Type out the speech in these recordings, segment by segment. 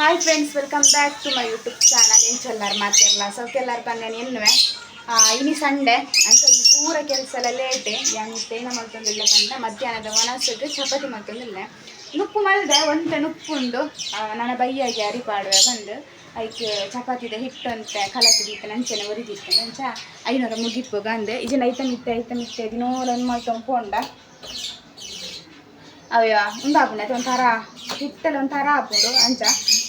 Hi friends welcome back to my YouTube channel ಏನು ಚಲ್ಲಾರ ಮಾತಿರಲ್ಲ ಸೌಕೆಲ್ಲಾರು ಬಂದೇನೆ ಎನ್ನುವೆ? ಇನಿ ಸಂಡೆ ಅಂತ ಇನ್ನು ಪೂರ ಕೆಲಸ ಎಲ್ಲ ಲೇಟೆ ಯಾನ್ ತೇನ ಮಾಡ್ಕೊಂಡಿಲ್ಲ ಕಂಡ ಮಧ್ಯಾಹ್ನದ ವನಸಕ್ಕೆ ಚಪಾತಿ ಮಾಡ್ಕೊಂಡಿಲ್ಲ ನುಪ್ಪು ಮಲ್ದೆ ಒಂದು ನುಪ್ಪುಂಡು. ಉಂಡು ನನ್ನ ಬೈಯಾಗಿ ಅರಿ ಪಾಡುವೆ, ಬಂದು. ಐಕ್, ಚಪಾತಿದ ಹಿಟ್ಟಂತೆ, ಕಲಸಿ ದೀತ, ನಂಚೆನೆ ಒರಿದಿತ್ತು ನಂಚ. ಐನೂರ ಮುಗಿಪ್ಪು ಅಂದೆ ಇದನ್ನ ಐತ ಮಿತ್ತೆ ಐತ ಮಿತ್ತೆ ದಿನೋಲೊಂದು ಉಂದಾಪುಂಡೆ ಅದು ಒಂಥರ ಹಿಟ್ಟಲ್ಲಿ ಒಂಥರ ಹಾಪುಂಡು ಅಂಚ,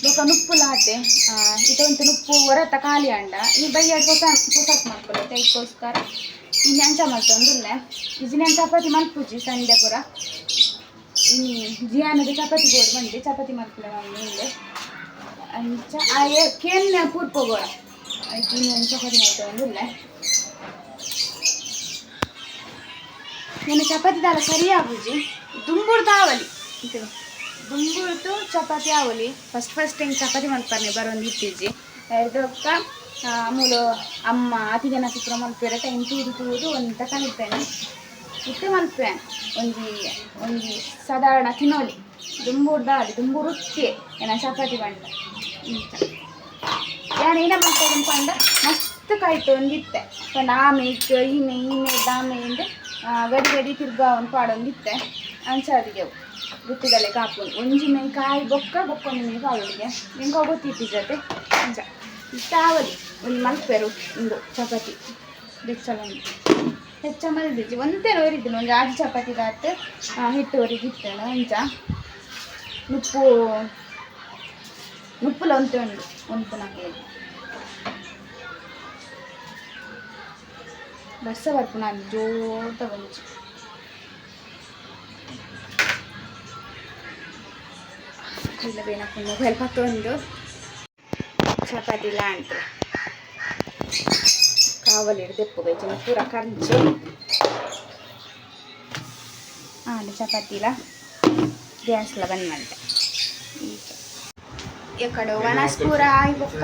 ಬೊಕ ನುಪ್ಪು ಲಾತೆ ಇದೊಂದು ನುಪ್ಪು ಹೊರತ ಖಾಲಿ ಅಂಡ. ಈ ಬೈಯಾಡ್ ಹೊಸ ಹೊಸತ್ ಮಾಡ್ಕೊಳ್ಳುತ್ತೆ ಇದಕ್ಕೋಸ್ಕರ ಇನ್ನು ಅಂಚ ಮಾಡ್ತೊಂದುಲ್ಲೆ ಇಜಿನ ಚಪಾತಿ ಮಲ್ಪುಜಿ, ಸಂಡೆ ಪುರ. ಇನ್ನು ಜಿಯಾನದ ಚಪಾತಿ ಬೋರ್ಡ್ ಬಂದು ಚಪಾತಿ ಮಲ್ಪುಲೆ ಹಿಂದೆ ಅಂಚ, ಆ ಕೇನ್ ಪೂರ್ಪೋಗೋರ ಆಯ್ತು ಇನ್ನು ಚಪಾತಿ ಮಾಡ್ತೊಂದುಲ್ಲೆ ನನ್ನ ಚಪಾತಿ ದಾಲ ಸರಿ ಆಗುಜಿ ದುಂಬುರ್ದ ಆವಲಿ ಚಪಾತಿ ಆವಲಿ. ಫಸ್ಟ್ ಫಸ್ಟ್ ಹೆಂಗೆ ಚಪಾತಿ ಮಾಡ್ತಾರೆ ಬರೋಂದು ಇತ್ತೀಜಿ ಇದಕ್ಕ ಆಮೇಲೆ ಅಮ್ಮ ಅತಿಗೆ ಜನ ಚಿತ್ರ ಮಲ್ಪೇರೆ ಟೈಮ್ ತೂದು ತೂದು ಅಂತ ಕಲಿತೇನೆ. ಇತ್ತೆ ಮಲ್ಪೆ ಒಂದು ಒಂಜಿ ಸಾಧಾರಣ ತಿನ್ನೋಲಿ. ದುಂಬೂರ್ ದುಂಬು ದುಂಬುರುತ್ತಿ ಏನ ಚಪಾತಿ ಬಂಡ ಇಂತ ಯಾರು ಏನ ಮಾಡ್ತಾರೆ ಪಂಡ? ಮಸ್ತ್ ಕಾಯ್ತು ಒಂದಿತ್ತೆ. ಪಂಡ ಆಮೇಲೆ ಈ ಮೇ ಈ ಮೇ ದಾಮೆ ಅಂದರೆ ಗಡಿ ಗಡಿ ತಿರ್ಗಾ ಒಂದು ಪಾಡೊಂದಿತ್ತೆ. ಅಂಚಾದಿಗೆವು ಗುತ್ತಿಗಲೆ ಕಾಪು ಒಂಜಿ ಮೈ ಕಾಯಿ ಬೊಕ್ಕ ಬೊಕ್ಕೊಂದು ಮೈ ಕಾವಲಿಗೆ ನಿಂಗೆ ಗೊತ್ತಿತ್ತು ಜೊತೆ ಅಂಚ ಇಷ್ಟಾವಲಿ. ಒಂದು ಮಲ್ಪೆರು, ಒಂದು ಚಪಾತಿ. ಬೆಚ್ಚಲೊಂದು ಹೆಚ್ಚ ಮಲ್ದಿಜ್ಜಿ ಒಂದೇ ಒರಿದ್ದೀನಿ ಒಂದು ಆಜಿ ಚಪಾತಿ ದಾತ ಹಿಟ್ಟು ಒರಿಗಿತ್ತೇನೆ ಅಂಚ ನುಪ್ಪು, ನುಪ್ಪುಲ ಒಂತೆ ಉಂಡು ಒಂದು ನಮಗೆ ಬರ್ಸ ಬರ್ಪು ನಾನು ಜೋತ ಬಂಚು ಇಲ್ಲ ಬೇನಪ್ಪ ಮೊಬೈಲ್ ಪತ್ತೊಂದು ಚಪಾತಿ ಲಾಂಟ್ ಕಾವಲಿ ದೆಪ್ಪು ಬೇಚಿನ ಪೂರ ಕಂಚು ಆಂಡ ಚಪಾತಿಲ ಗ್ಯಾಸ್ಲ వనస్పూర బొక్క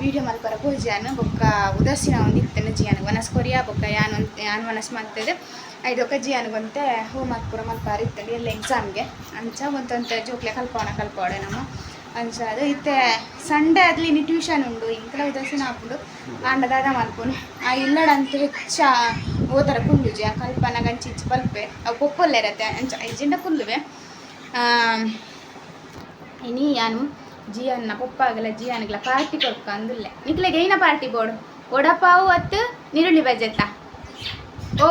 ವಿಡಿಯೋ ಮಲ್ಪರ ಪೂಜಾನ್ ಬೊಕ್ಕ ಉದರ್ಸಿನ ಒಂದು ಇತ್ತೇನೆ ವನಸ್ಕೊರಿಯ ವನಸ್ ಕೊರಿಯಾ ಬೊಕ್ಕ ಯಾನ್ ಯಾನ್ ವನಸ್ ಮಾಡ್ತದೆ ಐದೊಕ್ಕ ಜಿಯಾನ್ ಬಂತೆ ಹೋಮ್ವರ್ಕ್ ಪೂರ ಮಲ್ಪಾರ ಇತ್ತಡಿ, ಎಲ್ಲ ಎಕ್ಸಾಮ್ಗೆ ಅಂಚ ಒಂತೊಂತ ಜೋಕ್ಲೆ ಕಲ್ಪೋಣ ಕಲ್ಪೋಡೆ ನಮ್ಮ. ಅಂಚ ಅದು ಇತ್ತೆ ಸಂಡೇ ಅದ್ಲಿ ಇನ್ನು ಟ್ಯೂಷನ್ ಉಂಡು, ಇಂಕಲ ಉದಾಸೀನ ಹಾಕೊಂಡು ಆಂಡ ದಾದ ಮಲ್ಪುನು ಆ ಇಲ್ಲಡಂತೂ ಹೆಚ್ಚ ಓದರ ಕುಂಡುಜಿ, ಆ ಕಲ್ಪನ ಗಂಚಿ ಇಚ್ಚಿ ಪಲ್ಪೆ ಅವು ಪೊಪ್ಪೊಲ್ಲೆ ಅಂಚ ಐಜಿಂಡ ಕುಲ್ಲುವೆ ಇನಿ ಯಾನು ಜಿಯನ್ನ ಪಪ್ಪಾಗಲ ಜಿಯಾನಿಗ್ಲ ಪಾರ್ಟಿ ಕೊಡ್ಕ ನಿಕ್ಲೆಗ್ ನಿಕ್ಲೆಗೆ ಏನ ಪಾರ್ಟಿ ಬೋಡು ವಡಪಾವು ಅತ್ತು ನೀರುಳ್ಳಿ ಬಜೆತ್ತ ಓ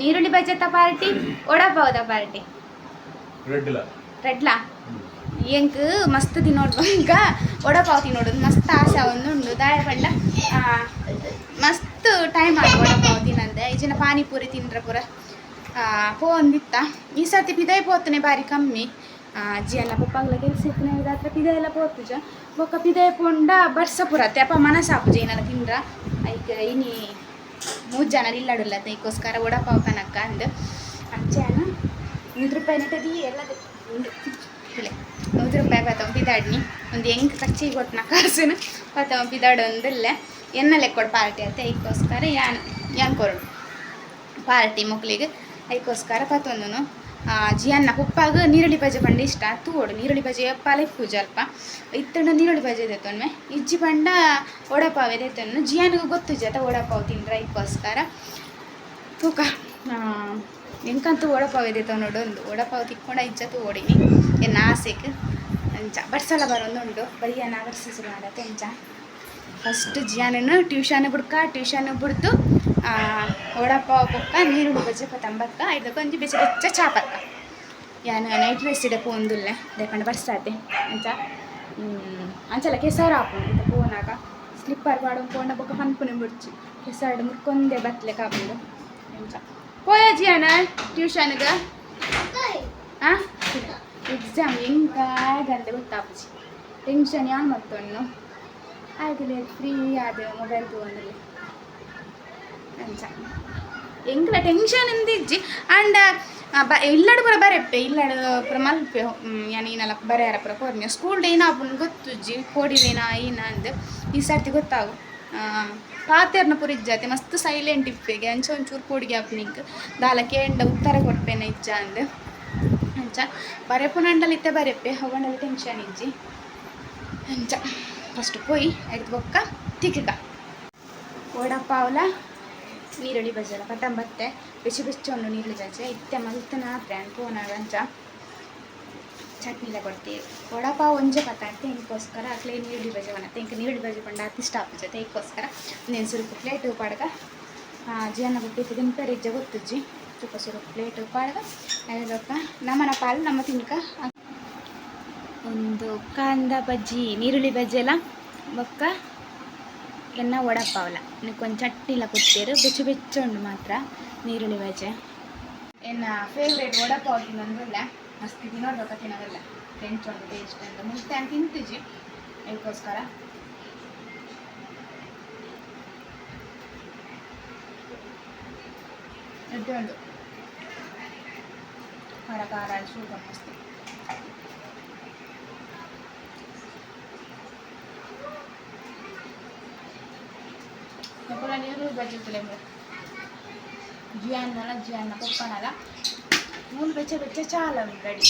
ನೀರುಳ್ಳಿ ಬಜೆತ್ತ ಪಾರ್ಟಿ ವಡಪಾವದ ಪಾರ್ಟಿ ರೆಡ್ಲ ರೆಡ್ಲಾ ಎಂಕ್ ಮಸ್ತ್ ತಿನ್ನೋಡು ಈಗ ವಡಪಾವ್ ತಿನ್ನೋಡು ಮಸ್ತ್ ಆಸೆ ಒಂದು ಉಂಡು ದಾಯ ಪಂಡ. ಮಸ್ತ್ ಟೈಮ್ ಆಗ ವಡಪಾವ್ ತಿನ್ನಂದೆ ಈಜಿನ ಪಾನಿಪುರಿ ತಿಂದ್ರೆ ಪೂರ. ಪೋ ಅಂದಿತ್ತ ಈ ಸರ್ತಿ ಪಿದಾಯ್ ಪೋತನೆ ಬಾರಿ ಕಮ್ಮಿ. ಪಪ್ಪಾಗ್ಲ ಕೆಲಸ ಇತ್ತು ಇದಾತ್ರ ಪಿದಾಯ ಎಲ್ಲ ಪೋತುಜ ಬೊಕ್ಕ ಪಿದೆ ಪೋಂಡ ಬರ್ಸ ಪುರತ್ತೆ ಅಪ್ಪ ಮನಸ್ಸಾಪುಜ ಏನಾರ ತಿಂದ್ರ? ಐಕ ಇನಿ ಮೂರು ಜನ ಇಲ್ಲಡುಲ್ಲ ಅದಕ್ಕೋಸ್ಕರ ವಡಪಾವ್ ಅಂದ. ಅಂಚೆ ಅಂಚೆನ ನೂರು ರೂಪಾಯಿ ನೆಟ್ಟದಿ ಎಲ್ಲ ಇಲ್ಲ ನೂರು ರೂಪಾಯಿ ಪತ್ತವ ಪಿದಾಡ್ನಿ ಒಂದು ಹೆಂಗ್ ಕಚ್ಚಿ ಕೊಟ್ಟನ ಕಾಸಿನ ಪತ್ತವ ಪಿದಾಡು ಒಂದಿಲ್ಲ ಎನ್ನಲೆ ಕೊಡು ಪಾರ್ಟಿ ಅಂತ ಐಕೋಸ್ಕರ ಯಾನ್ ಯಾನ್ ಕೊರಡು ಪಾರ್ಟಿ ಮಕ್ಕಳಿಗೆ ಐಕೋಸ್ಕರ ಪತ್ತೊಂದನು ಜಿಯನ್ನ ಉಪ್ಪಾಗ ನೀರುಳ್ಳಿ ಬಜೆ ಪಂಡ ಇಷ್ಟ. ತೂಡು ನೀರುಳ್ಳಿ ಬಜೆ ಪಾಲೆ ಪೂಜೆ ಅಲ್ಪ. ಇತ್ತಣ್ಣ ನೀರುಳ್ಳಿ ಬಜೆ ದೆತ್ತೊನ್ಮೆ ಇಜ್ಜಿ ಪಂಡ ಇದೆ ದೆತ್ತನ್ನು ಜಿಯಾನಿಗೂ ಗೊತ್ತು ಜತ ವಡಪಾವ್ ತಿಂದ್ರ ಇದಕ್ಕೋಸ್ಕರ ತೂಕ ಎಂಕಂತೂ ಓಡಪಾವ್ ಇದೆ ನೋಡು ಒಂದು. ಓಡಪಾವ್ ತಿಕ್ಕೊಂಡ ಇಜ್ಜತ್ತು ಓಡಿನಿ. ಎನ್ನ ಆಸೆಕ್. ಅಂಚ ಬಡ್ಸಲ ಬರೋದು ಉಂಡು. ಬರಿಯನ್ನ ಬರ್ಸಿಸಿ ಮಾಡತ್ತೆ ಅಂಚ ಫಸ್ಟ್ ಜಿಯಾನನ್ನು ಟ್ಯೂಷನ್ ಬಿಡ್ಕ ಟ್ಯೂಷನ್ ಬಿಡ್ತು. ವಡಪಾವ್ ಬೊಕ್ಕ ನೀರುಳ್ಳಿ ಬಜ್ಜಿ ಪತಂಬಕ್ಕ ಇದಕ್ಕೆ ಒಂಜಿ ಬೆಚ್ಚ ಬೆಚ್ಚ ಚಾಪಕ್ಕ ಯಾನು ನೈಟ್ ಡ್ರೆಸ್ ಇಡಕ್ಕೆ ಒಂದುಲ್ಲೆ ದೇಕಂಡು ಬರ್ಸಾತೆ ಅಂಚ ಹ್ಮ್, ಅಂಚಲ ಕೆಸರು ಹಾಕೊಂಡು ಇಂತ ಪೋನಾಗ ಸ್ಲಿಪ್ಪರ್ ಪಾಡು ಪೋಂಡ ಬೊಕ್ಕ ಪನ್ಪುನೆ ಬಿಡ್ಚಿ ಕೆಸರು ಮುರ್ಕೊಂಡೆ ಬತ್ಲೆ ಕಾಪುಂಡು ಅಂಚ పోయా జియానా ట్యూషన్గా ಎಕ್ಸಾಮ್ ಹೆಂಗ ಗಂಟೆ ಗೊತ್ತಾಪುಜಿ ಟೆನ್ಷನ್ ಯಾನ್ ಮತ್ತೊಣ್ಣು ಆಯ್ತು ಫ್ರೀ ಆದ ಮೊಬೈಲ್ ತಗೊಂಡ್ರಿ ಅಂಚ ಎಂಕ್ಲ ಟೆನ್ಷನ್ ಆಂಡ ಬ, ಇಲ್ಲಡು ಪುರ ಬರೆಪ್ಪೆ ಇಲ್ಲಡು ಪುರ ಮಲ್ಪೆ. ಏನಲ್ಲ ಬರೆಯಾರ ಪುರ ಕೋರ್ಮೆ ಸ್ಕೂಲ್ ಡೇ ಗೊತ್ತು ಗೊತ್ತುಜ್ಜಿ ಕೋಡಿವೇನ ಏನ ಅಂದ್. ಈ ಸರ್ತಿ ಗೊತ್ತಾಗು. ಪಾತೆರ್ನ ಪುರ ಇಜ್ಜಾತೆ. ಮಸ್ತ್ ಸೈಲೆಂಟ್ ಇಪ್ಪೆಗೆ ಅಂಚ ಒಂಚೂರು ಕೋಡಿಗೆ ಆಪ್ನಿಕ್ ದಾಲ ಕೇಂಡ ಉತ್ತರ ಕೊಡ್ಪೇನ ಇಜ್ಜ ಅಂದ್. ಅಂಚ. ಬರೆಪುನಂಡಲ್ ಇತ್ತೆ ಬರೆಪ್ಪೆ ಅವನಲ್ಲಿ ಟೆನ್ಷನ್ ಇಜ್ಜಿ. ಅಂಚ. ಫಸ್ಟ್ ಪೋಯಿ ಆಯ್ತು ಬೊಕ್ಕ ತಿಕ್ಕ ವಡಪಾವ್ಲ ನೀರುಳ್ಳಿ ಬಜ್ಜಲ ಪಟ್ಟ ಬತ್ತೆ ಬಿಸಿ ಬಿಸಿ ಒಂದು ನೀರುಳ್ಳಿ ಬಜ್ಜಿ ಇತ್ತೆ ಮಲ್ತನ ಫ್ರೆಂಡ್ ಪೂನ ಗಂಜ ಚಟ್ನಿಲ ಕೊಡ್ತೀವಿ ವಡಪ ಒಂಜೆ ಪತಾಡ್ತೆ ಇಂಕೋಸ್ಕರ ಅಕ್ಲೇ ನೀರುಳ್ಳಿ ಬಜೆ ಬನ್ನತ್ತೆ ಇಂಕ ನೀರುಳ್ಳಿ ಬಜೆ ಬಂಡ ಅತಿ ಸ್ಟಾಪ್ ಜೊತೆ ಇಂಕೋಸ್ಕರ ಒಂದೇನು ಸ್ವಲ್ಪ ಪ್ಲೇಟ್ ಉಪಾಡ್ಗ ಜೀವನ ಬಿಟ್ಟು ದಿನಪೇರು ಇಜ್ಜೆ ಗೊತ್ತುಜ್ಜಿ. ತುಪ್ಪ ಸ್ವಲ್ಪ ಪ್ಲೇಟ್ ಉಪಾಡ್ಗ ಅದಕ್ಕ ನಮ್ಮನ ಪಾಲು, ನಮ್ಮ ತಿನ್ಕ. ಒಂದು ಕಂದ ಬಜ್ಜಿ ನೀರುಳ್ಳಿ ಬಜ್ಜಿ ಎಲ್ಲ ಬೊಕ್ಕ ಎನ್ನ ವಡಪಾವಲ. ಕೊಂಚ ಚಟ್ನಿಲ ಕುತ್ತೇರು ಬೆಚ್ಚು ಬೆಚ್ಚ ಉಂಡು ಮಾತ್ರ ನೀರುಳ್ಳಿ ಬಜ್ಜೆ ಎನ್ನ ಫೇವ್ರೇಟ್ ವಡಪಾವ್ ತಿನ್ನೋದಿಲ್ಲ ಮಸ್ತ್ ತಿನ್ನೋಡ್ಬೇಕ ತಿನ್ನೋದಿಲ್ಲ. ಫ್ರೆಂಚ್ ಒಂದು ಟೇಸ್ಟ್ ಅಂತ. ಮುಂಚೆ ತಿಂತೀಜಿ ಅದಕ್ಕೋಸ್ಕರ ಒಂದು ಖಾರ ಖಾರ ಸೂಪರ್ ಮಸ್ತ್. आणि रुरबाचे केले मग जी अण्णाला जी अण्णा पप्पाला मुलगाच्या पेक्षा चहा लावली गाडी.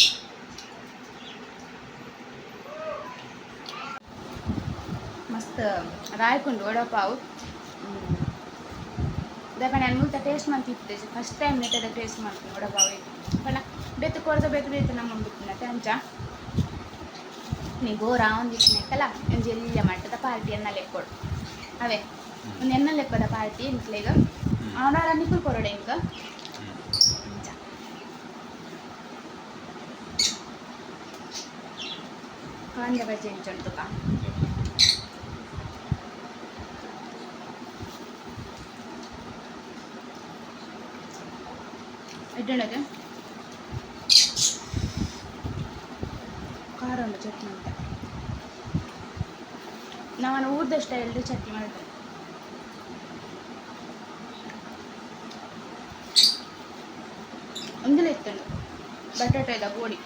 मस्त रायकुंड वडापाव. देखाने आणि त्या टेस्ट म्हणते त्याची. फर्स्ट टाइम नाही त्याला टेस्ट म्हणते वडापाव येते पण बेत कर्ज बेत येते ना मम्मी ना त्यांच्या. నీ గోరా ఉంది కల ఏం చెల్లి అన్నమాట पार्टी यांना लेकोड हवे. ಲೆಕ್ಕದ ಪಾರ್ಟಿ ಇಂಕ್ಲೇಗ ಅವನ ನಿಪ್ಪು ಕೊರಡೆ ಇಂಕ ಕಾಂದ ಬಜ್ಜಿ ಇಂಚುಂಟು ಕಾ ಇಡ್ಡಣಗೆ ಖಾರ ಚಟ್ನಿ ಅಂತ. ನಾನು ಊರ್ದ ಸ್ಟೈಲ್ದು ಚಟ್ನಿ ಮಾಡಿದೆ ಒಂದಿಲ್ಲ ಇತ್ತಣ್ಣ ಬಟಾಟೆ ಇದೆ ಗೋಡಿ.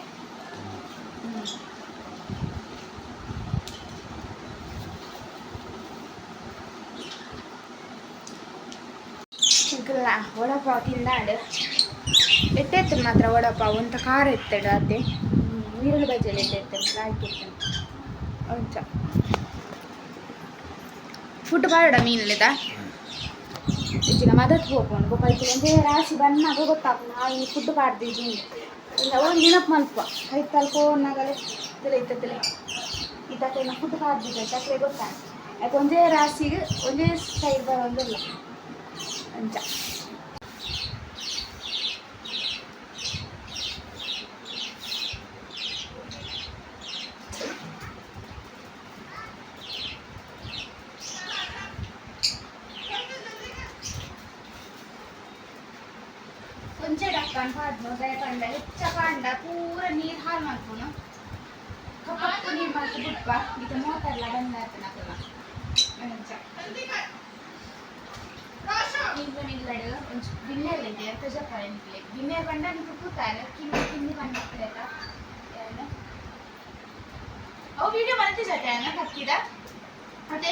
ಸಿಗಲ್ಲ ವಡಪಾವ್ ತಿಂದಾಡು ಎಟ್ಟೆತ್ತು ಮಾತ್ರ ವಡಪಾವ್? ಅಂತ ಖಾರ ಎತ್ತಡು ಅದೇ ಈರುಳ್ಳಿ ಬಜ್ಜಲ್ಲಿ ಎಟ್ಟೆತ್ತು? ಲಾಯ್ಕ್ ಎತ್ತನು ಅಂಚ. ಫುಡ್ ಬಾಡ ಮೀನಲ್ಲಿದ? ಇಚ್ಚಿನ ಮದತ್ ಹೋಗೋಣ ಗೋಪಾಯ್ತು ಒಂದೇ ರಾಶಿ ಬನ್ನಾಗ ಗೊತ್ತಾಗ್ತದೆ. ನಾವು ಈ ಫುಡ್ ಪಾಡ್ದಿದ್ದು ಇಲ್ಲ, ಒಂದು ನೆನಪು ಮಲ್ಪ ಕೈ ತಲ್ಕೋನಾಗಲೇ ತಲೆ ಇತ್ತ ತಲೆ ಇದಕ್ಕೆ ಫುಡ್ ಪಾಡ್ದಿದ್ದೆ ಚಕ್ರೆ ಗೊತ್ತಾಗ ಯಾಕೆ ಒಂದೇ ರಾಶಿಗೆ ಒಂದೇ ಸೈಡ್ ಬರೋದಿಲ್ಲ. ಅಂಚ ಪಾಂಡ ಪೂರ ನೀರು ಹಾಲು ಮಾಡ್ಕೊನು ಕಪ್ಪು ನೀರು ಮಾಡ್ತು ಬಿಟ್ಪ ಇದು ಮೋಟರ್ಲ ಬಂದಾಯ್ತು ನಕಲ್ಲ ಅಂಚ ಈಗ ನಿಲ್ಲಡು ಒಂಚು ಬಿನ್ನೆಲ್ಲ ಇದೆ ಅಂತ ಜಪ್ಪಾಳೆ ನಿಕ್ಲೆ ಬಿನ್ನೆ ಬಂಡ ನಿಕ್ಕು ಕೂತಾರೆ ಕಿಂದಿ ಕಿಂದಿ ಬಂದ ಅವು ವಿಡಿಯೋ ಬಂತು ಜೊತೆ ಅನ್ನ ಕತ್ತಿದ ಮತ್ತೆ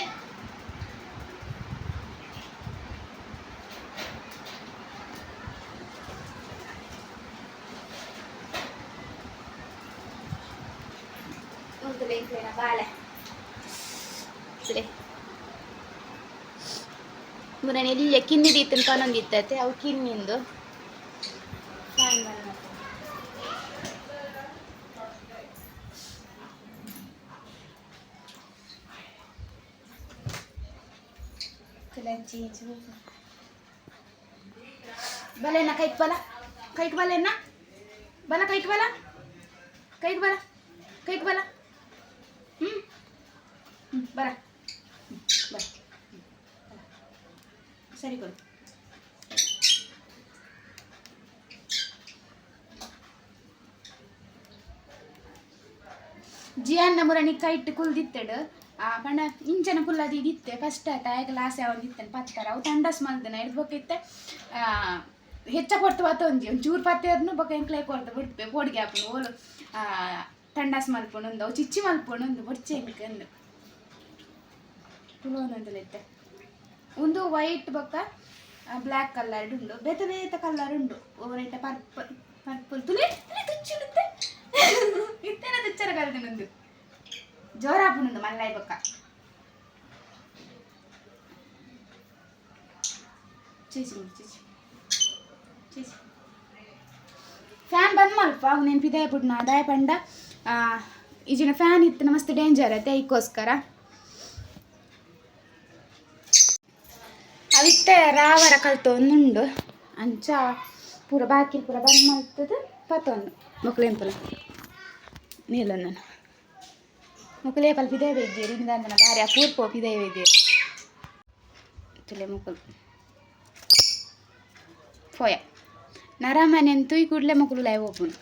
லைஃப்ல நான் வாழ ಸರಿ ಮುರನ್ ಎಲ್ಲಿ ಕಿನ್ನಿಡಿ ತನಕ ಇತ್ತೈತೆ ಅವು ಕಿನ್ನಿಂದು ಬಲೆನ ಕೈಕ್ ಬಲ ಕೈಕ್ ಬಲೆನ ಬಲ ಕೈಕ್ ಬಲ ಕೈಕ್ ಬಲ ಸರಿ ಕೊಡು. ಜಿಯನ್ನ ಮುರಣಿ ಕೈಟ್ ಕುಲ್ದಿತ್ತಡು. ಆ ಪಂಡ ಇಂಚನ ಕುಲ್ಲದಿ ಇದಿತ್ತೆ. ಫಸ್ಟ್ ಆಟ ಆಯ್ತು ಲಾಸ್ ಯಾವ ಇತ್ತೇನೆ ಪತ್ತರ ಅವು ತಂಡಸ್ ಹಿಡ್ದು ಬೊಕ್ಕಿತ್ತೆ ಹೆಚ್ಚ ಕೊಡ್ತು ಒಂದು ಚೂರು ಪತ್ತೆ ಪತ್ತೆರ್ನು ಬೊಕ್ಕ ಎಂಕ್ಲೈ ಕೊಡ್ದು ಬಿಡ್ಪೆ ಪೋಡಿಗೆ ಹಾಕೊಂಡು ಓಲು ತಂಡಸ್ ಮಲ್ಪುಣು ಒಂದು ಅವು ಚಿಚ್ಚಿ ಮಲ್ಕೊಂಡು ಒಂದು ಬೊಚ್ಚೆ ಎಂಕಂದು ತುಳುವೊಂದೊಂದುಲೆತ್ತೆ ಒಂದು ವೈಟ್ ಬೊಕ್ಕ ಬ್ಲ್ಯಾಕ್ ಕಲರ್ ಉಂಡು ಬೇತ ಬೇತ ಕಲರ್ ಉಂಡು ಓವರೈಟ ಪರ್ಪಲ್ ಪರ್ಪಲ್ ತುಲೆ ತುಲೆ ತುಚ್ಚಿಡುತ್ತೆ ಇತ್ತೇನ ತುಚ್ಚರ ಕಲ್ದಿನೊಂದು ಜೋರಾಪುಂಡು ಮಲ್ಲೈ ಬೊಕ್ಕ ಚೀಚಿ ಮುಟ್ಟು, ಚೀಚಿ ಚೀಚಿ ಫ್ಯಾನ್ ಬಂದ್ ಮಲ್ಪ నేను ಪಿದಾಯ ಪುಟ್ನ ದಾಯ ಪಂಡ ಈಜಿನ ಫ್ಯಾನ್ ಇತ್ತು ಮಸ್ತ್ ಡೇಂಜರ್ ಐತೆ ಈಗೋಸ್ಕರ ಅವಿತ್ತೆ ರಾವರ ಕಲ್ತೊಂದುಂಡು ಅಂಚ ಪೂರ ಬಾಕಿ ಪೂರ ಬಂದ್ ಮಲ್ತದ ಪತ್ತೊಂದು ಮಕ್ಕಳೇಂಪಲ ನೀಲೊಂದು ಮುಕ್ಕಲೇ ಪಲ್ ಪಿದೇ ವೈದ್ಯರು ಇಂದ ಬಾರಿ ಅಪೂರ್ವ ಪಿದೇ ವೈದ್ಯರು ತುಲೆ ಮುಕ್ಕಲು ಪೋಯ ನರಮನೆ ಅಂತೂ ಈ ಕೂಡಲೇ ಮಕ್ಕಳು ಲೈವ್ ಓಪನ್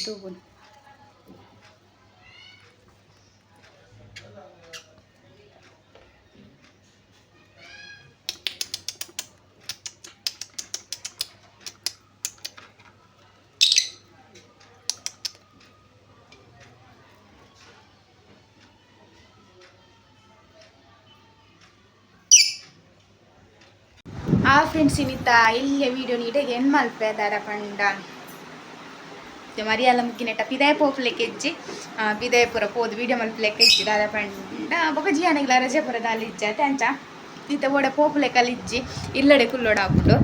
ತೂಪುನು ಆ ಫ್ರೆಂಡ್ಸ್ ಇನ್ನಿತ್ತ ಇಲ್ಲಿಯ ವಿಡಿಯೋ ನೀಡೆಗೆ ಏನು ಮಲ್ಪೆ ದಾರ ಪಂಡ ಮರಿಯಲ್ಲ ಮುಕ್ಕಿನೆಟ್ಟ ಪಿದಾಯ ಪೋಪ್ಲೆಕ್ ಇಜ್ಜಿ ಪಿದಾಯಪುರ ಪೋದು ವಿಡಿಯೋ ಮಲ್ಪಲೆಕ್ ಇಜ್ಜಿ ದಾರ ಪಂಡ. ಬೊಕ ಜಿಯಾನಿಗ್ಲ ರಜೆ ಪೂರ ದಾಲಿ ಇಜ್ಜ ತಂಚ ಇತ್ತ ಓಡೆ ಪೋಪ್ಲೆಕಲ್ ಇಜ್ಜಿ. ಇಲ್ಲಡೆ ಕುಲ್ಲೋಡ ಹಾಕೊಂಡು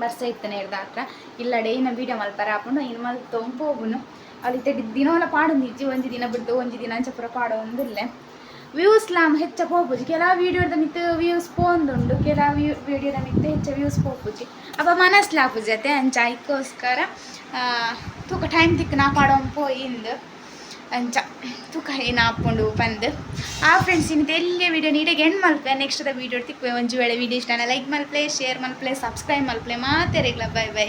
ಬರ್ಸ ಇತ್ತನೆ ಇರ್ದ ಹತ್ರ. ಇಲ್ಲಡೆ ಇನ್ನು ವಿಡಿಯೋ ಮಲ್ಪರ ಹಾಕೊಂಡು ಇನ್ನು ಮಲ್ತೊಂದು ಹೋಗುನು ಅಲ್ಲಿ ದಿನವಲ್ಲ ಪಾಡು ಇಜ್ಜಿ ಒಂಜಿ ದಿನ ಬಿಟ್ಟು ಒಂಜಿ ದಿನ ಅಂಚ ಪೂರ ಪಾಡು ಒಂದಿಲ್ಲೆ ವ್ಯೂಸ್ ಲಾಮ್ ಹೆಚ್ಚ ಪೋಪುಜಿ. ಕೆಲ ವಿಡಿಯೋದ ಮಿತ್ತು ವ್ಯೂಸ್ ಪೋಂದುಂಡು ಕೆಲ ವಿಡಿಯೋದ ಮಿತ್ತು ಹೆಚ್ಚ ವ್ಯೂಸ್ ಪೋಪುಜಿ. ಅಪ್ಪ ಮನಸ್ಲಾಪುಜಿ ಅತ್ತೆ, ಅಂಚ ಐಕೋಸ್ಕರ ತೂಕ ಟೈಮ್ ತಿಕ್ಕ ನಾ ಪಾಡೋನ್ ಪೋಯಿಂದು ಅಂಚ ತೂಕ ಏನು ಹಾಕ್ಕೊಂಡು ಬಂದು ಆ ಫ್ರೆಂಡ್ಸ್ ಇನ್ನಿತ್ತು ಎಲ್ಲಿಯ ವೀಡಿಯೋ ನೀಡಿಗೆ ಎಂಡ್ ಮಲ್ಪೆ ನೆಕ್ಸ್ಟ್ ವೀಡಿಯೋ ತಿಕ್ವೆ ಒಂಜು ವೇಳೆ ವೀಡಿಯೋ ಇಷ್ಟ ಲೈಕ್ ಮಲ್ಪ್ಲೆ ಶೇರ್ ಮಲ್ಪ್ಲೆ ಸಬ್ಸ್ಕ್ರೈಬ್ ಮಲ್ಪ್ಲೆ ಮಾತೇರಿಗ್ಲ ಬೈ ಬೈ